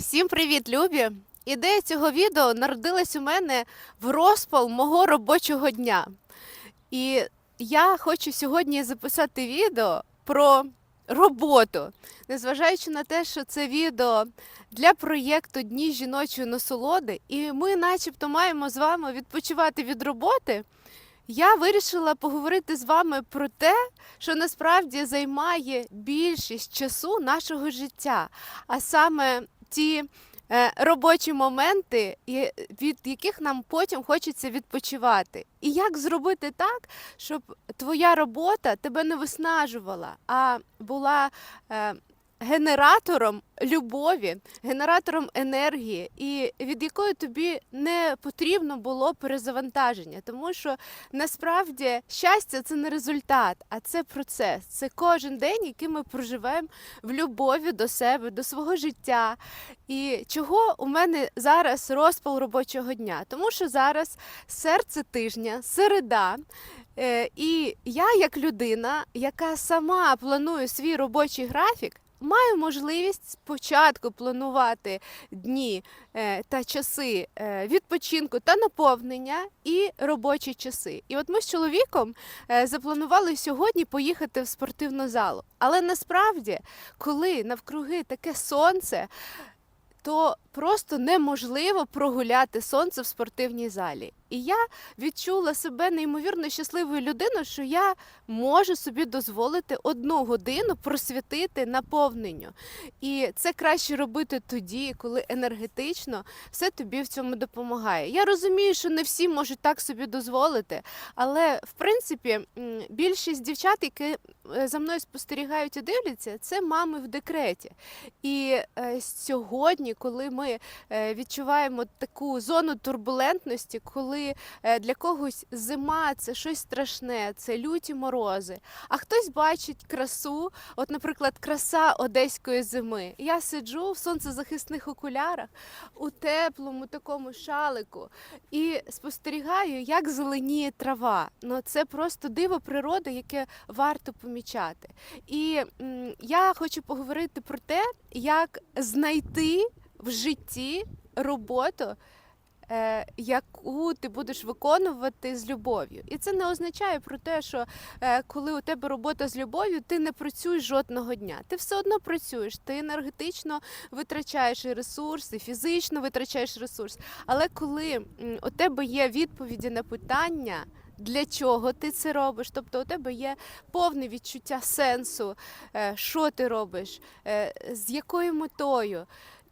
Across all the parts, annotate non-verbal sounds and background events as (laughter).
Всім привіт, любі! Ідея цього відео народилась у мене в розпал мого робочого дня. І я хочу сьогодні записати відео про роботу, незважаючи на те, що це відео для проєкту Дні жіночої насолоди, і ми, начебто, маємо з вами відпочивати від роботи. Я вирішила поговорити з вами про те, що насправді займає більшість часу нашого життя, а саме ті е, робочі моменти, від яких нам потім хочеться відпочивати. І як зробити так, щоб твоя робота тебе не виснажувала, а була е, генератором любові, генератором енергії, і від якої тобі не потрібно було перезавантаження, тому що насправді щастя це не результат, а це процес. Це кожен день, який ми проживаємо в любові до себе, до свого життя. І чого у мене зараз розпал робочого дня? Тому що зараз серце тижня, середа. Е, І я, як людина, яка сама планує свій робочий графік, маю можливість спочатку планувати дні е, та часи е, відпочинку та наповнення і робочі часи. І от ми з чоловіком е, запланували сьогодні поїхати в спортивну залу. Але насправді, коли навкруги таке сонце, то просто неможливо прогуляти сонце в спортивній залі. І я відчула себе неймовірно щасливою людиною, що я можу собі дозволити одну годину просвятити наповненню. І це краще робити тоді, коли енергетично все тобі в цьому допомагає. Я розумію, що не всі можуть так собі дозволити, але в принципі більшість дівчат, які е, за мною спостерігають і дивляться, це мами в декреті. І е, сьогодні, коли ми е, відчуваємо таку зону турбулентності, коли е, для когось зима це щось страшне, це люті морози, а хтось бачить красу, от, наприклад, краса одеської зими. Я сиджу в сонцезахисних окулярах у теплому такому шалику і спостерігаю, як зеленіє трава. Ну це просто диво природи, яке варто помічати. І м, я хочу поговорити про те, як знайти в житті роботу. Е, Яку ти будеш виконувати з любов'ю, і це не означає про те, що е, коли у тебе робота з любов'ю, ти не працюєш жодного дня. Ти все одно працюєш, ти енергетично витрачаєш і ресурс, і фізично витрачаєш ресурс. Але коли у тебе є відповіді на питання, для чого ти це робиш, тобто у тебе є повне відчуття сенсу, е, що ти робиш, з якою метою.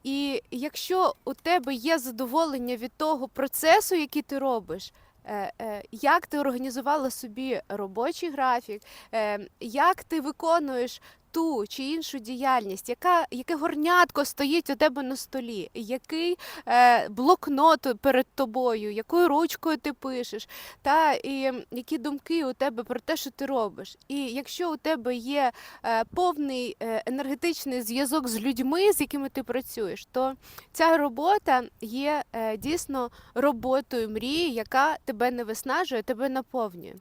І якщо у тебе є задоволення від того процесу, який ти робиш, е, е, як ти організувала собі робочий графік, е, як ти виконуєш ту чи іншу діяльність, яка, яке горнятко стоїть у тебе на столі, який е, блокнот перед тобою, якою ручкою ти пишеш, та і які думки у тебе про те, що ти робиш. І якщо у тебе є е, повний е, енергетичний зв'язок з людьми, з якими ти працюєш, то ця робота є е, дійсно роботою мрії, яка тебе не виснажує, тебе наповнює.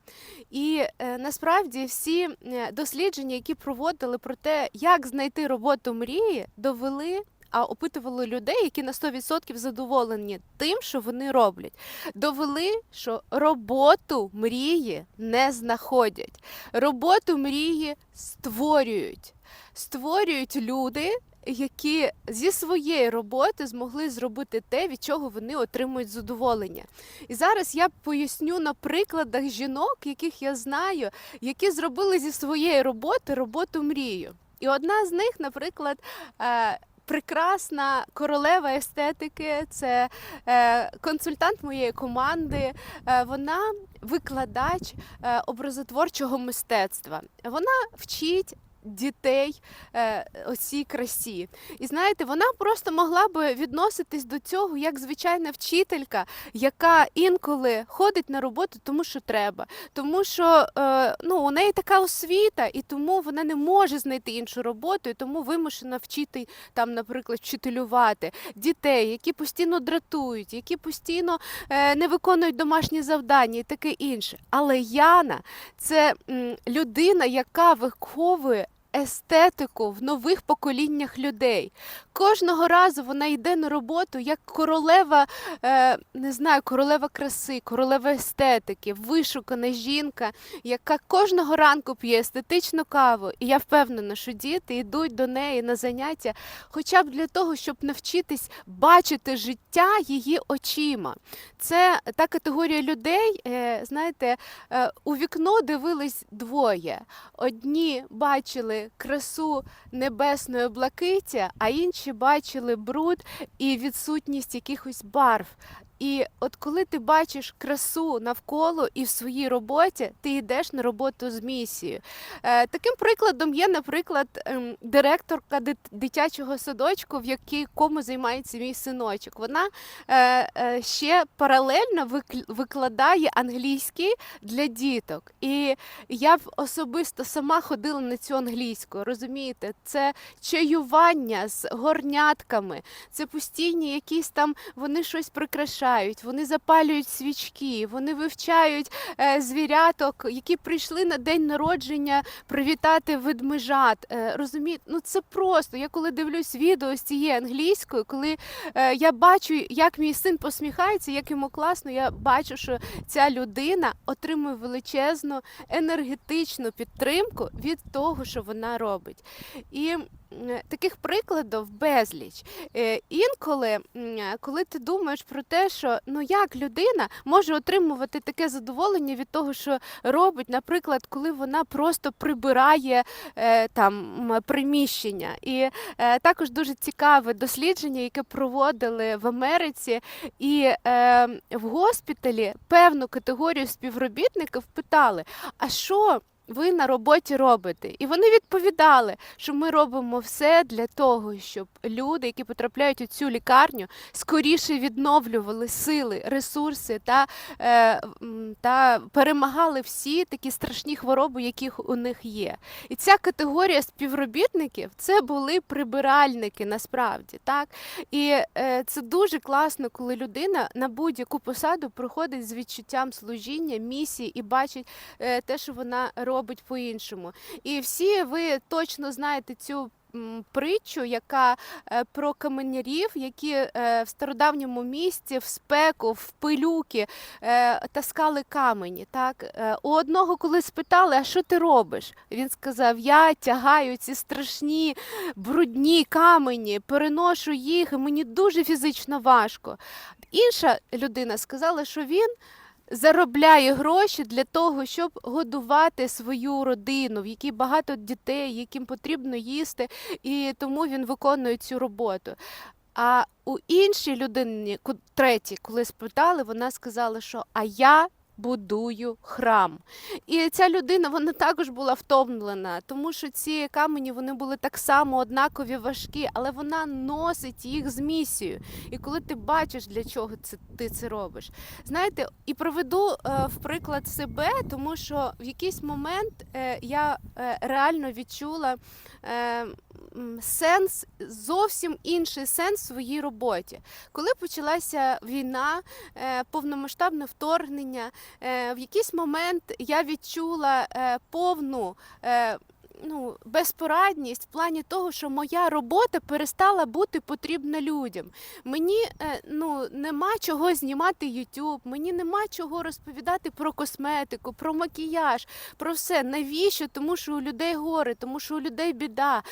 І е, насправді всі дослідження, які проводили про те, як знайти роботу мрії, довели. А опитували людей, які на 100% задоволені тим, що вони роблять. Довели, що роботу мрії не знаходять. Роботу мрії створюють. Створюють люди, які зі своєї роботи змогли зробити те, від чого вони отримують задоволення. І зараз я поясню на прикладах жінок, яких я знаю, які зробили зі своєї роботи роботу мрію. І одна з них, наприклад, е, прекрасна королева естетики, це е, консультант моєї команди. Е, Вона викладач образотворчого мистецтва. Вона вчить. Дітей е, оцій красі, і знаєте, вона просто могла би відноситись до цього як звичайна вчителька, яка інколи ходить на роботу, тому що треба, тому що е, ну, у неї така освіта, і тому вона не може знайти іншу роботу, і тому вимушена вчити там, наприклад, вчителювати дітей, які постійно дратують, які постійно е, не виконують домашні завдання і таке інше. Але Яна це людина, яка виховує естетику в нових поколіннях людей. Кожного разу вона йде на роботу як королева, е, не знаю, королева краси, королева естетики, вишукана жінка, яка кожного ранку п'є естетичну каву. І я впевнена, що діти йдуть до неї на заняття, хоча б для того, щоб навчитись бачити життя її очима. Це та категорія людей, е, знаєте, е, у вікно дивились двоє. Одні бачили красу небесної блакиті, а інші бачили бруд і відсутність якихось барв. І от коли ти бачиш красу навколо і в своїй роботі, ти йдеш на роботу з місією. Е, таким прикладом є, наприклад, ем, директорка дит- дитячого садочку, в якому займається мій синочок. Вона е, е, ще паралельно викл- викладає англійський для діток. І я б особисто сама ходила на цю англійську. Розумієте, це чаювання з горнятками, це постійні якісь там вони щось прикрашають, вони запалюють свічки, вони вивчають е, звіряток, які прийшли на день народження привітати ведмежат. Е, розумієте, ну це просто. Я коли дивлюсь відео з цієї англійської, коли е, я бачу, як мій син посміхається, як йому класно, я бачу, що ця людина отримує величезну енергетичну підтримку від того, що вона робить. І таких прикладів безліч. Е, Інколи, коли ти думаєш про те, що ну як людина може отримувати таке задоволення від того, що робить, наприклад, коли вона просто прибирає е, там приміщення. І е, також дуже цікаве дослідження, яке проводили в Америці, і е, в госпіталі певну категорію співробітників питали, а що? Ви на роботі робите, і вони відповідали, що ми робимо все для того, щоб люди, які потрапляють у цю лікарню, скоріше відновлювали сили, ресурси та, е, та перемагали всі такі страшні хвороби, які у них є. І ця категорія співробітників це були прибиральники насправді. так? І е, це дуже класно, коли людина на будь-яку посаду приходить з відчуттям служіння, місії і бачить е, те, що вона робить по-іншому. І всі ви точно знаєте цю. Притчу, яка е, про каменярів, які е, в стародавньому місті в спеку, в пилюки е, таскали камені. Так? У одного, коли спитали, а що ти робиш? Він сказав: Я тягаю ці страшні брудні камені, переношу їх, і мені дуже фізично важко. Інша людина сказала, що він заробляє гроші для того, щоб годувати свою родину, в якій багато дітей, яким потрібно їсти, і тому він виконує цю роботу. А у іншій людині, третій, коли спитали, вона сказала, що а я будую храм. І ця людина вона також була втомлена, тому що ці камені вони були так само однакові важкі, але вона носить їх з місією. І коли ти бачиш, для чого це ти це робиш, знаєте, і проведу е, в приклад себе, тому що в якийсь момент е, я е, реально відчула е, сенс, зовсім інший сенс в своїй роботі. Коли почалася війна, е, повномасштабне вторгнення, е, в якийсь момент я відчула е, повну. Ну, безпорадність в плані того, що моя робота перестала бути потрібна людям. Мені ну, нема чого знімати YouTube, мені нема чого розповідати про косметику, про макіяж, про все. Навіщо? Тому що у людей горе, тому що у людей біда.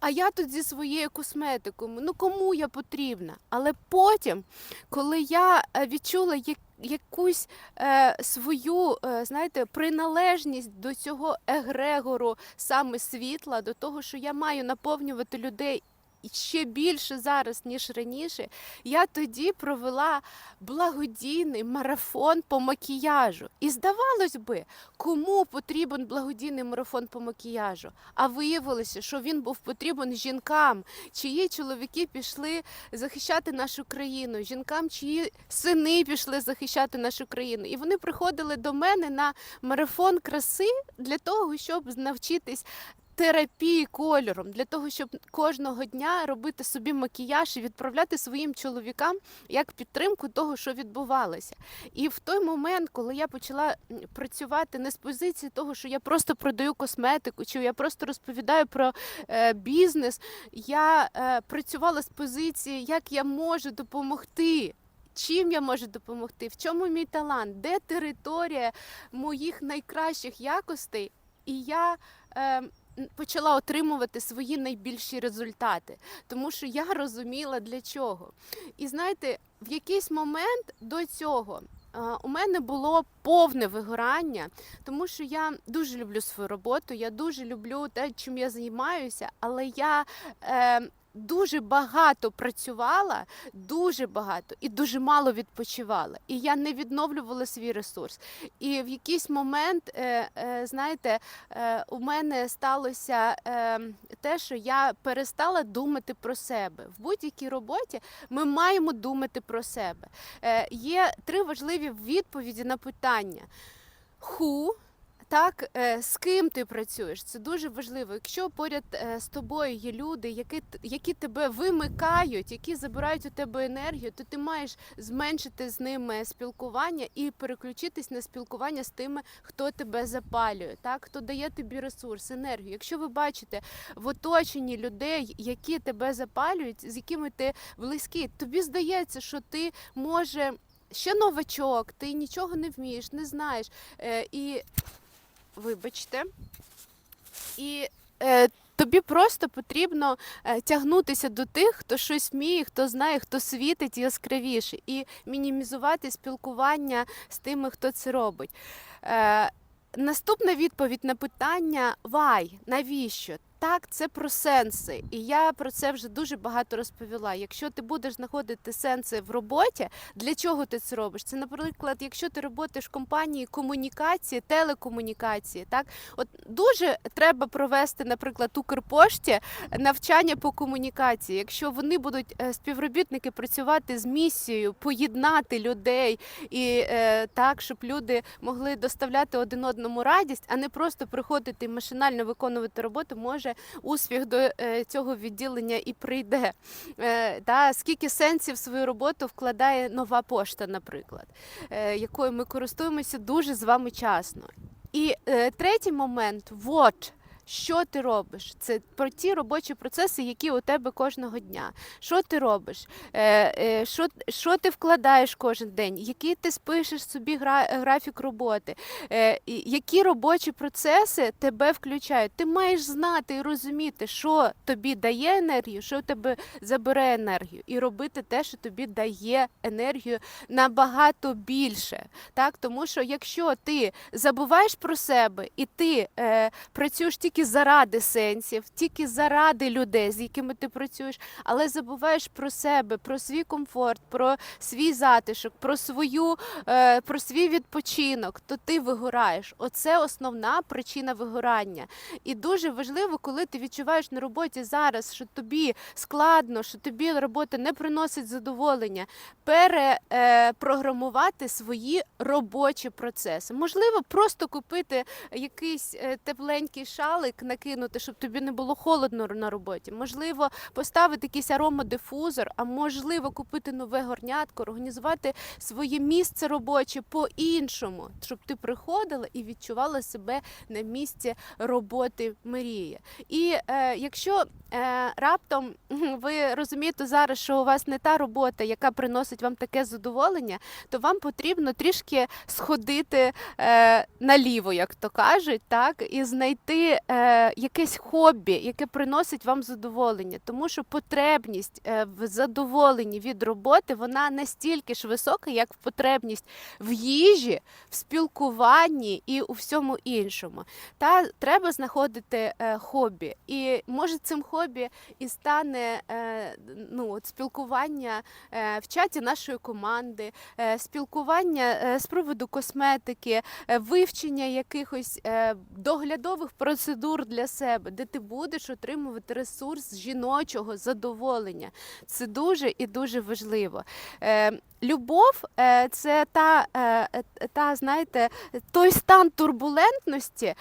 А я тут зі своєю косметикою. Ну кому я потрібна? Але потім, коли я е, відчула як, якусь е, свою, е, знаєте, приналежність до цього егрегору саме світла, до того, що я маю наповнювати людей. Ще більше зараз, ніж раніше, я тоді провела благодійний марафон по макіяжу. І здавалось би, кому потрібен благодійний марафон по макіяжу? А виявилося, що він був потрібен жінкам, чиї чоловіки пішли захищати нашу країну, жінкам, чиї сини пішли захищати нашу країну. І вони приходили до мене на марафон краси для того, щоб навчитись терапії кольором для того, щоб кожного дня робити собі макіяж і відправляти своїм чоловікам як підтримку того, що відбувалося. І в той момент, коли я почала працювати не з позиції того, що я просто продаю косметику, чи я просто розповідаю про е, бізнес, я е, працювала з позиції, як я можу допомогти. Чим я можу допомогти? В чому мій талант? Де територія моїх найкращих якостей? І я е, почала отримувати свої найбільші результати, тому що я розуміла для чого. І знаєте, в якийсь момент до цього у мене було повне вигорання, тому що я дуже люблю свою роботу, я дуже люблю те, чим я займаюся, але я. Е, Дуже багато працювала, дуже багато і дуже мало відпочивала. І я не відновлювала свій ресурс. І в якийсь момент, е, е, знаєте, е, у мене сталося те, що я перестала думати про себе. В будь-якій роботі ми маємо думати про себе. Є три важливі відповіді на питання: who, так, е, з ким ти працюєш? Це дуже важливо. Якщо поряд е, з тобою є люди, які, які тебе вимикають, які забирають у тебе енергію, то ти маєш зменшити з ними спілкування і переключитись на спілкування з тими, хто тебе запалює, так, хто дає тобі ресурс, енергію. Якщо ви бачите в оточенні людей, які тебе запалюють, з якими ти близький, тобі здається, що ти може. Ще новачок, ти нічого не вмієш, не знаєш. Е, і вибачте. І е, тобі просто потрібно е, тягнутися до тих, хто щось вміє, хто знає, хто світить яскравіше, і мінімізувати спілкування з тими, хто це робить. Е, наступна відповідь на питання Вай, навіщо? Так, це про сенси, і я про це вже дуже багато розповіла. Якщо ти будеш знаходити сенси в роботі, для чого ти це робиш? Це, наприклад, якщо ти працюєш в компанії комунікації, телекомунікації, так от дуже треба провести, наприклад, Укрпошті навчання по комунікації. Якщо вони будуть е, співробітники працювати з місією, поєднати людей і е, так, щоб люди могли доставляти один одному радість, а не просто приходити і машинально виконувати роботу, може успіх до е, цього відділення і прийде. Е, та, скільки сенсів в свою роботу вкладає нова пошта, наприклад, е, якою ми користуємося дуже з вами часно. І третій момент what. Що ти робиш? Це про ті робочі процеси, які у тебе кожного дня. Що ти робиш? Е, е, що, що ти вкладаєш кожен день? Який ти спишеш собі гра, графік роботи? Е, які робочі процеси тебе включають? Ти маєш знати і розуміти, що тобі дає енергію, що тебе забере енергію, і робити те, що тобі дає енергію набагато більше. Так? Тому що якщо ти забуваєш про себе і ти е, працюєш тільки заради сенсів, тільки заради людей, з якими ти працюєш, але забуваєш про себе, про свій комфорт, про свій затишок, про свою е, про свій відпочинок, то ти вигораєш. Оце основна причина вигорання. І дуже важливо, коли ти відчуваєш на роботі зараз, що тобі складно, що тобі робота не приносить задоволення, перепрограмувати свої робочі процеси. Можливо, просто купити якийсь е, тепленький шалик, накинути, щоб тобі не було холодно на роботі. Можливо, поставити якийсь аромадифузор, а можливо, купити нове горнятко, організувати своє місце робоче по-іншому, щоб ти приходила і відчувала себе на місці роботи мрії. І е, якщо е, раптом (laughs) ви розумієте зараз, що у вас не та робота, яка приносить вам таке задоволення, то вам потрібно трішки сходити е, наліво, як то кажуть, так, і знайти е, якесь хобі, яке приносить вам задоволення. Тому що потребність е, в задоволенні від роботи вона настільки ж висока, як потребність в їжі, в спілкуванні і у всьому іншому. Та треба знаходити е, хобі. І може цим хобі і стане е, ну, от спілкування е, в чаті нашої команди, е, спілкування е, з приводу косметики, е, вивчення якихось е, доглядових процедур. Процедур для себе, де ти будеш отримувати ресурс жіночого задоволення. Це дуже і дуже важливо. Е, любов е, це та, е, та, знаєте, той стан турбулентності,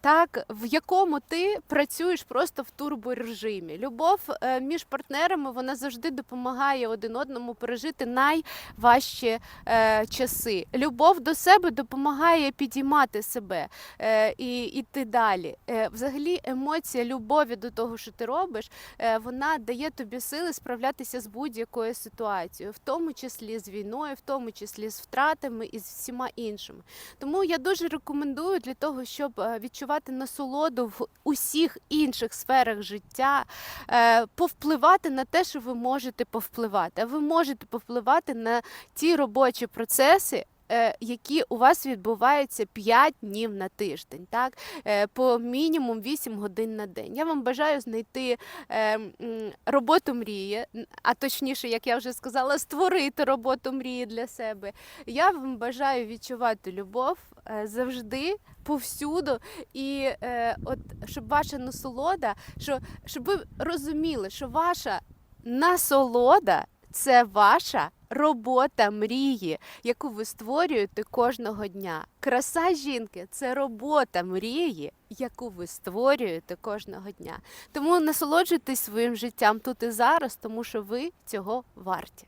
так, в якому ти працюєш просто в турборежимі. Любов між партнерами вона завжди допомагає один одному пережити найважчі часи. Любов до себе допомагає підіймати себе і йти далі. Е, взагалі, емоція любові до того, що ти робиш, е, вона дає тобі сили справлятися з будь-якою ситуацією, в тому числі з війною, в тому числі з втратами і з всіма іншими. Тому я дуже рекомендую для того, щоб е, відчувати насолоду в усіх інших сферах життя, повпливати на те, що ви можете повпливати. А ви можете повпливати на ті робочі процеси. Е, Які у вас відбуваються 5 днів на тиждень, так Е, по мінімум 8 годин на день. Я вам бажаю знайти е, роботу мрії, а точніше, як я вже сказала, створити роботу мрії для себе. Я вам бажаю відчувати любов завжди, повсюду, і от щоб ваша насолода, що щоб ви розуміли, що ваша насолода це ваша робота мрії, яку ви створюєте кожного дня. Краса жінки це робота мрії, яку ви створюєте кожного дня. Тому насолоджуйтесь своїм життям тут і зараз, тому що ви цього варті.